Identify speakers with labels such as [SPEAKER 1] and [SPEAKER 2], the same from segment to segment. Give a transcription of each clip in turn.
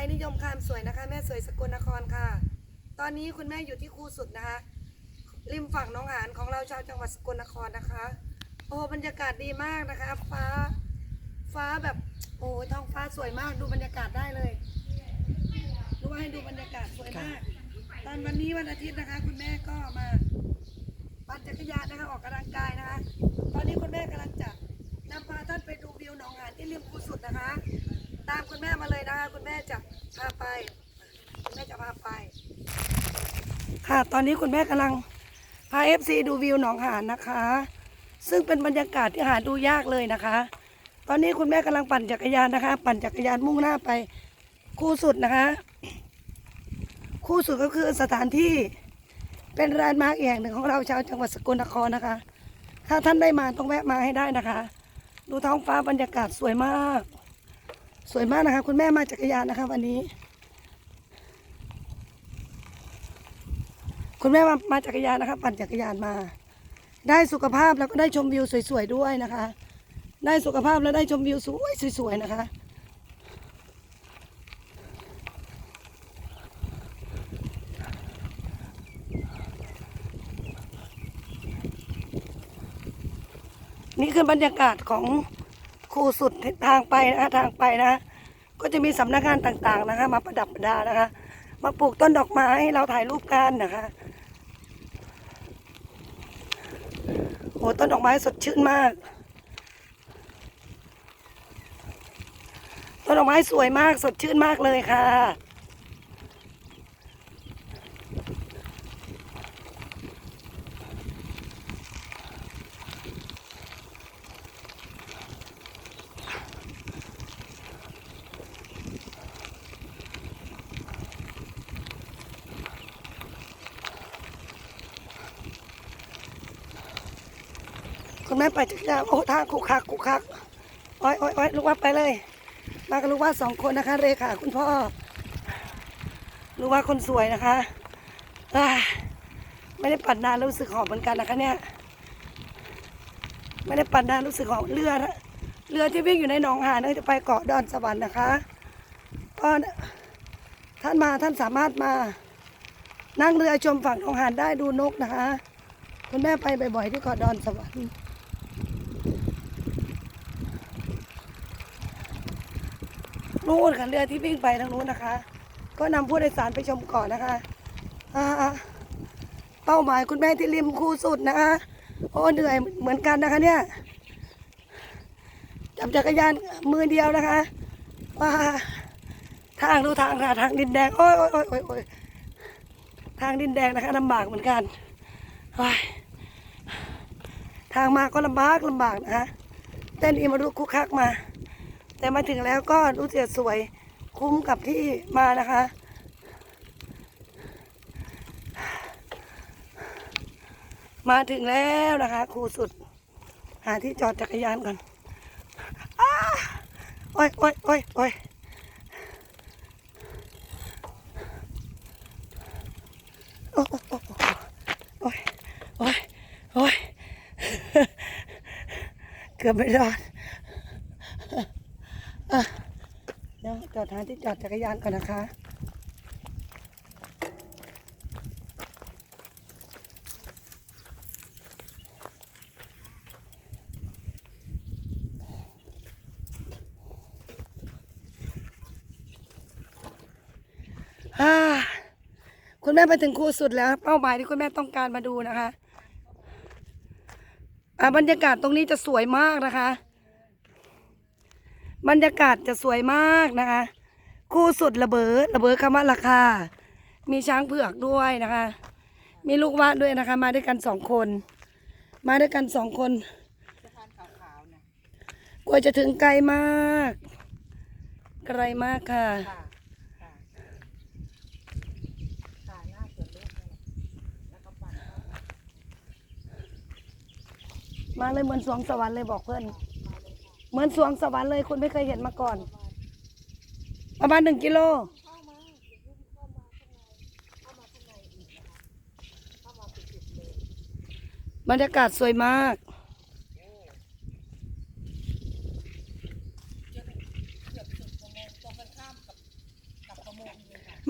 [SPEAKER 1] ยนิยมคามสวยนะคะ แม่สวยสกลนครค่ะ ตอนนี้คุณแม่อยู่ที่คูสุดนะคะ ริมฝั่งหน้องหานของเราชาวจังหวัดสกลนครนะคะ โอ้บรรยากาศดีมากนะคะ ฟ้า ฟ้าแบบโอ้ท้องฟ้าสวยมากดูบรรยากาศได้เลยดูว่าให้ดูบรรยากาศสวยมาก ตอนวันนี้วันอาทิตย์นะคะ คุณแม่ก็มาปั่นจักรยานนะคะออกกำลังกายนะคะ ตอนนี้คุณแม่กำลังจะนำพาท่านไปดูวิวหนองหานที่ริมคูสุดนะคะ ตามคุณแม่มาเลยนะคะคุณแม่จะพาไปคุณแม่จะพาไป ค่ะตอนนี้คุณแม่กำลังพาเอฟซีดูวิวหนองหานนะคะ ซึ่งเป็นบรรยากาศที่หาดูยากเลยนะคะ ตอนนี้คุณแม่กำลังปั่นจักรยานนะคะ ปั่นจักรยานมุ่งหน้าไปคู่สุดนะคะ คู่สุดก็คือสถานที่เป็นแลนด์มาร์กแห่งหนึ่งของเราชาวจังหวัดสกลนครนะคะ ถ้าท่านได้มาต้องแวะมาให้ได้นะคะ ดูท้องฟ้าบรรยากาศสวยมาก สวยมากนะคะคุณแม่มาจักรยานนะคะ วันนี้ คุณแม่มามาจักรยานนะคะ ปั่นจักรยานมา ได้สุขภาพแล้วก็ได้ชมวิวสวยๆด้วยนะคะ ได้สุขภาพแล้วได้ชมวิวสวยสวยๆนะคะ นี่คือบรรยากาศของ คูสุดทางไปนะคะทางไปนะ ก็จะมีสำนักงานต่างๆนะคะ มาประดับประดานะคะ มาปลูกต้นดอกไม้ให้เราถ่ายรูปกันนะคะโหต้นดอกไม้สดชื่นมากต้นดอกไม้สวยมากสดชื่นมากเลยค่ะ แม่ไปจักรยานโอ้ทางคุกคักคุกคักอ้อยอ้อยอ้อยลูกว่าไปเลย มากับลูกว่าสองคนนะคะเลขาคุณพ่อลูกว่าคนสวยนะคะไม่ได้ปั่นนานรู้สึกหอบเหมือนกันนะคะเนี่ยไม่ได้ปั่นนานรู้สึกหอบเรือนะเรือที่วิ่งอยู่ในหนองหานนี่ยจะไปเกาะดอนสวรรค์นะคะก็ท่านมาท่านสามารถมา นั่งเรือชมฝั่งหนองหานได้ดูนกนะคะ คุณแม่ไปบ่อยๆที่เกาะดอนสวรรค์ นู่นค่ะเรือที่วิ่งไปทางนู้นนะคะ ก็นำผู้โดยสารไปชมก่อนนะคะอ่าเป้าหมายคุณแม่ที่ริมคูสุดนะคะโอ้เหนื่อยเหมือนกันนะคะเนี่ยจับจักรยานมือเดียวนะคะว้าทางดูทางค่ะทางดินแดงโอ้ยโอ้ยโอ้ยโอ้ยทางดินแดงนะคะลำบากเหมือนกันทางมาก็ลำบากลำบากนะคะเต้นอิมารุคุกคักมา แต่มาถึงแล้วก็รู้สึกสวยคุ้มกับที่มานะคะ มาถึงแล้วนะคะ ครูสุด หาที่จอดจักรยานก่อนอ้าโอ้ยโอ้ยโอ้ยโอ้ยอ้โอ้โอ้โอ้ยโอ้ยโอ้ยเกือบไม่รอด อะเดี๋ยวจอดหาที่จอดจักรยานก่อนนะคะ คุณแม่ไปถึงครูสุดแล้ว เป้าหมายที่คุณแม่ต้องการมาดูนะคะ อ่าบรรยากาศตรงนี้จะสวยมากนะคะ บรรยากาศจะสวยมากนะคะครูสุดระเบิดระเบิดคำว่าราคา มีช้างเผือกด้วยนะคะ มีลูกวาดด้วยนะคะ มาด้วยกันสองคน มาด้วยกันสองคน
[SPEAKER 2] สะพานขาวๆนะ
[SPEAKER 1] กว่าจะถึงไกลมาก ไกลมากค่ะ
[SPEAKER 2] มา
[SPEAKER 1] มาเลยเหมือนสวงสวรรค์เลยบอกเพื่อน เหมือนสวงสวรรค์เลยคุณไม่เคยเห็นมาก่อน ประมาณหนึ่งกิโลบรรยากาศสวยมาก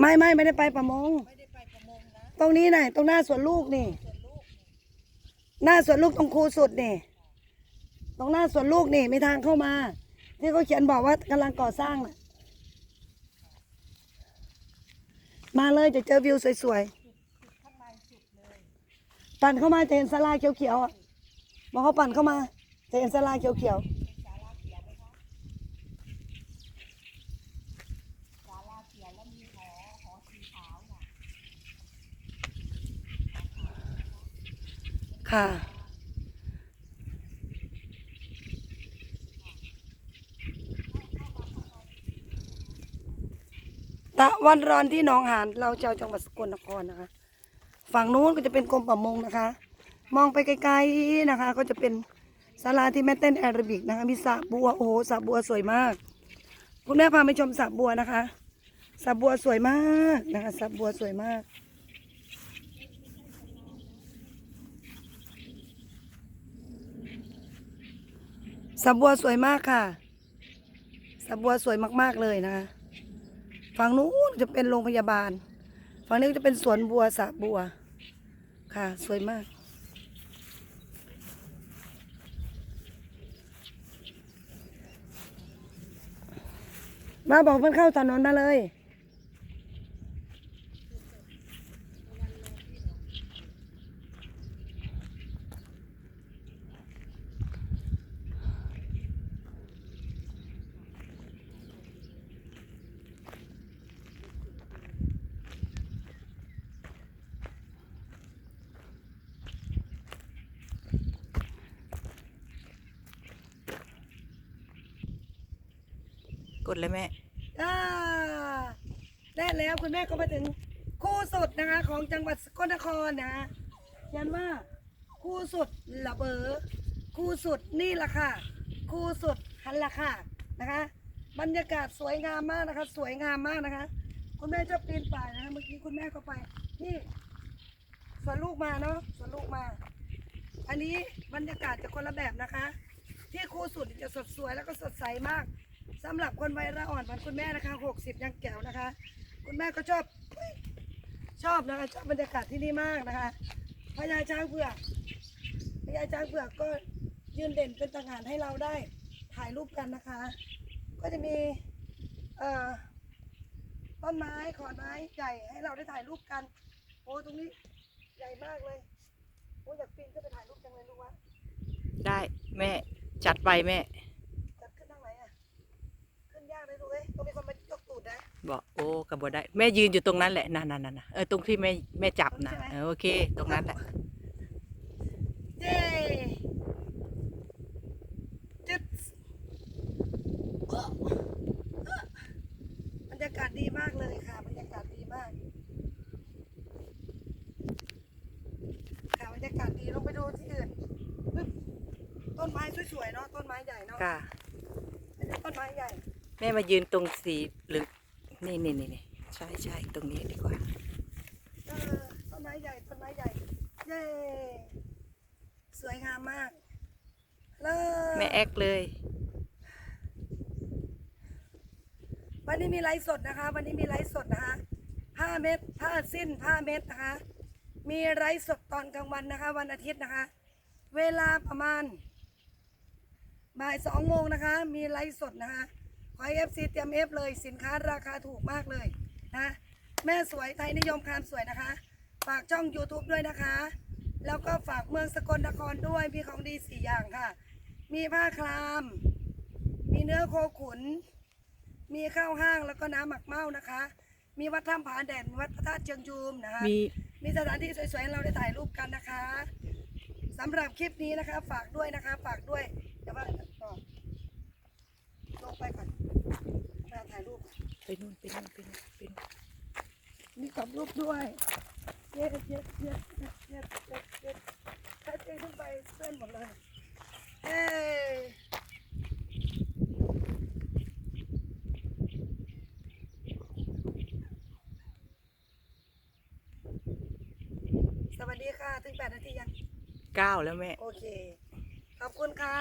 [SPEAKER 1] ไม่ไม่ไม่ได้ไปประมง
[SPEAKER 2] ไม่ได้ไปประมงนะ
[SPEAKER 1] ตรงนี้น่ะตรงหน้าสวนลูกนี่ หน้าสวนลูกตรงครูสุดนี่ ตรงหน้าสวนลูกนี่มีทางเข้ามา ที่เขาเขียนบอกว่ากำลังก่อสร้างนะมาเลยจะเจอวิวสวยๆปั่นเข้ามาจะเห็นศาลาเขียวๆอะบอกเขาปั่นเข้ามาจะเห็นศาลาเขียว
[SPEAKER 2] เป็นศาลาเขียวไหมคะศาลาเขียวแล้วมีหอหอสีขาวน่ะ
[SPEAKER 1] ๆ ค่ะ ตะวันร้อนที่หนองหานเราเจ้าจังหวัดสกลนครนะคะ ฝั่งนู้นก็จะเป็นกรมป่ามงนะคะ มองไปไกลๆนะคะ ก็จะเป็นศาลาที่แม่เต้นแอโรบิกนะคะ มีสระบัวโอ้โหสระบัวสวยมากคุณแม่พาไปชมสระบัวนะคะสระบัวสวยมากนะคะสระบัวสวยมากสระบัวสวยมากค่ะสระบัวสวยมากๆเลยนะคะ ฝั่งนู้นจะเป็นโรงพยาบาล ฝั่งนี้ก็จะเป็นสวนบัวสระบัว ค่ะ สวยมาก มาบอกเพื่อนเข้าถนนมาเลย
[SPEAKER 2] กดเลยแม่
[SPEAKER 1] อ่าได้แล้วคุณแม่ก็มาถึงคู่สุดนะคะ ของจังหวัดสกลนครนะยันว่าคู่สุดละเบอคู่สุดนี่แหละค่ะ คู่สุดหันละค่ะนะคะ บรรยากาศสวยงามมากนะคะ สวยงามมากนะคะ คุณแม่จะปีนป่ายนะคะเมื่อกี้คุณแม่ก็ไป นี่สวนลูกมาเนาะสวนลูกมา อันนี้บรรยากาศจะคนละแบบนะคะ ที่คู่สุดจะสดสวยแล้วก็สดใสมาก สำหรับคนวัยระอ่อนเหมือนคุณแม่นะคะหกสิบยังแก้วนะคะ คุณแม่ก็ชอบ ชอบนะคะชอบบรรยากาศที่นี่มากนะคะพญาช้างเผือกพญาช้างเผือกก็ยืนเด่นเป็นต่างหานให้เราได้ถ่ายรูปกันนะคะ ก็จะมีต้นไม้ขอนไม้ใหญ่ให้เราได้ถ่ายรูปกัน โอ้ตรงนี้ใหญ่มากเลยโอ้อยากปีนขึ้นไปถ่ายรูปจังเลยลูกวะ
[SPEAKER 2] ได้แม่จัดไปแม่
[SPEAKER 1] จะขึ้นทางไหนอะ ขึ้นยากเลยลูกเอ้ยต้องมีคนมายกตูดนะ
[SPEAKER 2] บอกโอ้กระบอได้ แม่ยืนอยู่ตรงนั้นแหละนั่นนั่นนั่นเออตรงที่แม่แม่จับนะเออโอเค ตรงนั้นแหละ
[SPEAKER 1] เย้จึ๊ดบรรยากาศดีมากเลยค่ะบรรยากาศดีมาก ค่ะบรรยากาศดีลงไปดูที่อื่นปึ๊บต้นไม้สวยๆเนาะต้นไม้ใหญ่เนาะ
[SPEAKER 2] ค่ะ
[SPEAKER 1] อันนี้ต้นไม้ใหญ่
[SPEAKER 2] แม่มายืนตรงสีหรือนี่นี่นี่นี่ใช่ใช่ตรงนี้ดีกว่า
[SPEAKER 1] เออต้นไม้ใหญ่ต้นไม้ใหญ่เย้สวยงามมากเลิศ
[SPEAKER 2] แม่แอกเลย
[SPEAKER 1] วันนี้มีไลฟ์สดนะคะ วันนี้มีไลฟ์สดนะคะผ้าเม็ดผ้าสิ้นผ้าเม็ดนะคะ มีไลฟ์สดตอนกลางวันนะคะ วันอาทิตย์นะคะ เวลาประมาณบ่ายสองโมงนะคะ มีไลฟ์สดนะคะ ขอให้เอฟซีเตรียมเอฟเลยสินค้าราคาถูกมากเลยนะ แม่สวยไทยนิยมคามสวยนะคะ ฝากช่อง YouTube ด้วยนะคะ แล้วก็ฝากเมืองสกลนครด้วยมีของดีสี่อย่างค่ะ มีผ้าคลาม มีเนื้อโคขุน มีข้าวห้างแล้วก็น้ำหมักเมานะคะ มีวัดถ้ำผาแดดมีวัดพระธาตุเชิงจูมนะคะ
[SPEAKER 2] มี
[SPEAKER 1] มีสถานที่สวยๆให้เราได้ถ่ายรูปกันนะคะสำหรับคลิปนี้นะคะ ฝากด้วยนะคะ ฝากด้วยเดี๋ยวว่าต่อลงไปก่อน มาถ่ายรูป
[SPEAKER 2] ไปนู่นไปนู่นไปนู่นไปนู่น
[SPEAKER 1] มีกรอบรูปด้วย เย็ดเย็ดเย็ดเย็ดเย็ดเย็ดเย็ดใช้ตีขึ้นไปเส้นหมดเลย เอ้ยสวัสดีค่ะ ถึงแปดนาทียัง
[SPEAKER 2] เก้าแล้วแม่
[SPEAKER 1] โอเค ขอบคุณค่ะ